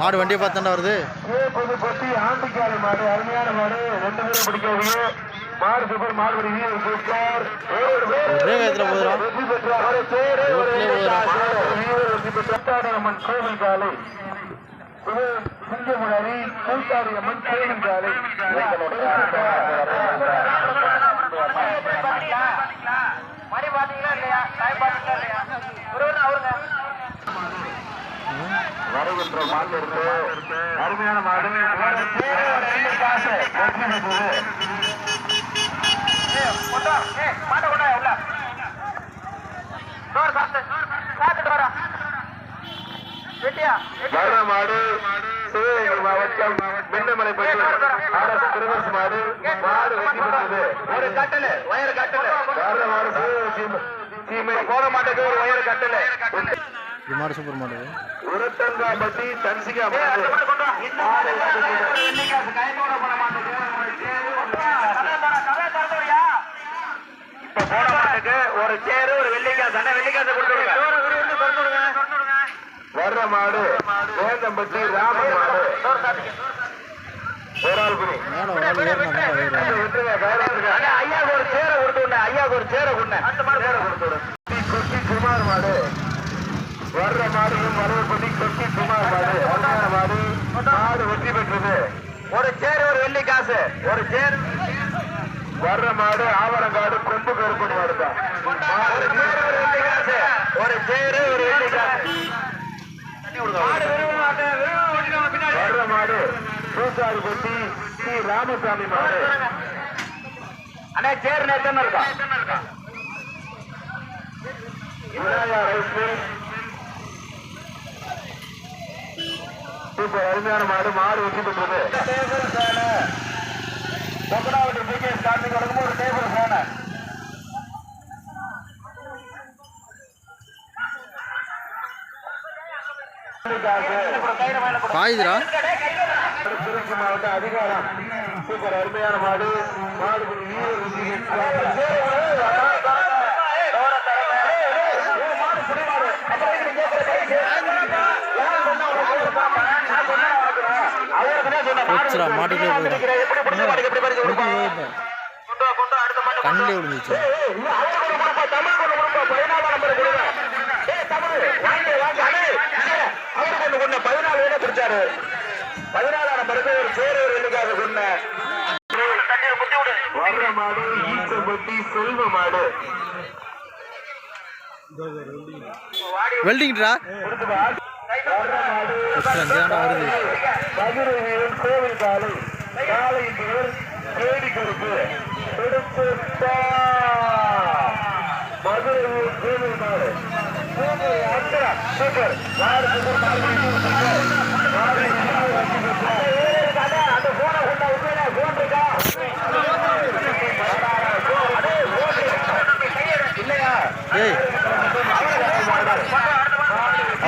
மாடு வண்டியை பார்த்தாண்டா வருது. மாடு அருமையான மாடு. ரெண்டு பேரும் மாடு சூப்பர் மாடு சூப்பர் ஒரு வேகத்துல. வெற்றி அத்தாடம்மன் கோவில் காலை. சிங்கமுனரி கூத்தாடி அம்மன் கோவில் காலை. வருகின்ற மாடு இருக்கு அருமையான மாடு மாட்ட கொண்டா உள்ள. வர்ற மாடு சிவகங்கை மாவட்டம் வெண்ணமலை அரசு திருவஸ் மாடு மாடு வெற்றி பெற்றது. ஒரு கட்டலு வயர் கட்டலு. வர்ற மாடு சீமை. போட மாட்டேங்க ஒரு வயர் கட்டல. பெற்றது. இப்ப போட மாட்டுக்கு ஒரு சேரு ஒரு வெள்ளிக்காசு அண்ணா வெள்ளிக்காசு கொடுத்துருங்க வர்ற மாடு வேந்தம்பட்டி ராமன் மாடு. ஒரு ஆள் குடி. ஐயாவுக்கு ஒரு சேரை கொடுத்து ஐயாவுக்கு ஒரு சேரை கொடுங்க அந்த மாதிரி சேரை கொடுத்து விடு. கொட்டி குமார் மாடு. வர்ற மாடுயும் மரபப்பட்டி கொட்டி குமார் மாடு அருமையான மாடு மாடு வெற்றி பெற்றது. ஒரு சேர் ஒரு வெள்ளி காசு. ஒரு சேர். வர்ற மாடு ஆவரங்காடு கொம்பு கருப்பன் மாடு தான் ஒரு சேர் ஒரு வெள்ளி காசு. வர்ற மாடு பூசாரி கொட்டி ஸ்ரீ ராமசாமி மாடு. அண்ணா சேர் நேத்தம் இருக்கா? விநாயகா ரைஸ் சூப்பர் அருமையான மாடு மாடு வெற்றி பெற்றது. டேபிள் ஃபேனு கொக்கனாவட்டி பிகே ஸ்டார்டிங் வழங்கும் ஒரு டேபிள் ஃபேனு பாயுதுடா. திருச்சி மாவட்ட அதிகாரம். சூப்பர் அருமையான மாடு. மாடு மாட்டுக்குள்ளே போயிடும் கண்ணிலே விழுந்துச்சு பதினாலாம் நம்பருக்கு ஒரு பேர் ஒரு எண்ணிக்காக சொன்ன வர்ற மாடு ஈச்சம்பட்டி செல்வ மாடு. வெல்டிங்டா? வர்ற மாடு அங்கேதான்டா வருது மதுரை வீரன் கோவில் காலை. காலையின் பேர் கேடி கருப்பு எடுத்து மதுரை வீரன் கோவில் மாடு சூப்பர். அக்கா சூப்பர் மாடு சூப்பர் மாடு சூப்பர் மாடு அந்த போன கொண்ட உண்மையில போன் இருக்கா இல்லையா ஏய் அவர் அங்கே வர்றாருல பின்னாடி வர்றாருல அண்ணா விஷயம் போன் இருக்கா என்னது முன்னாடி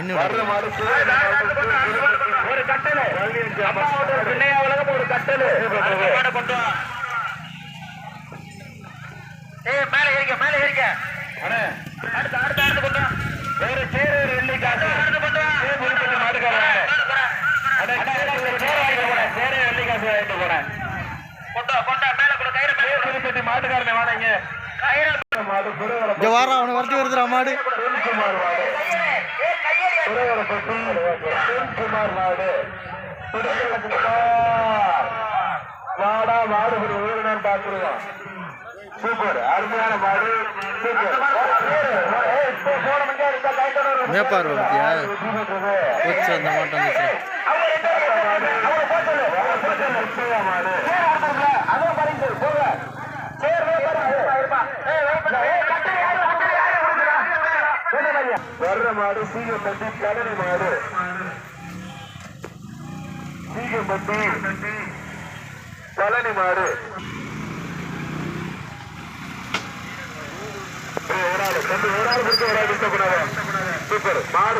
ஒரு ஒரு பிள்ளையா உலகம் ஒரு கட்டளை. மாடை கொண்டு வா. ஏய் மேல ஏறிக்க மேல ஏறிக்க. அண்ணே, அடுத்து அடுத்து அடுத்து கொண்டு வா. வேற சேரு ஒரு வெள்ளி காசு. அடுத்து கொண்டு வா. சேரு ஒரு வெள்ளி காசு வாங்கிட்டு போனேன் கொண்டு வா கொண்டு மேல கொண்டு கயிறு மேல மாட்டுக்காரனை வாடங்க கயிறு இங்கே வாரா அவனை வரட்டி வருதுடா மாடு. வாடா மாடு ஒரு உயிரினம் பார்த்துருவோம். சூப்பர் அருமையான மாடு. மேப்பார் பத்தியா. போச்சு அந்த மாட்டம் வர்ற மாடு சீகம்பட்டி கலனி மாடு. சீகம்பட்டி பழனி மாடு. ஒரு ஆள் ஒரு ஆள் பிடிச்சி ஒரு ஆள் சூப்பர். மாடு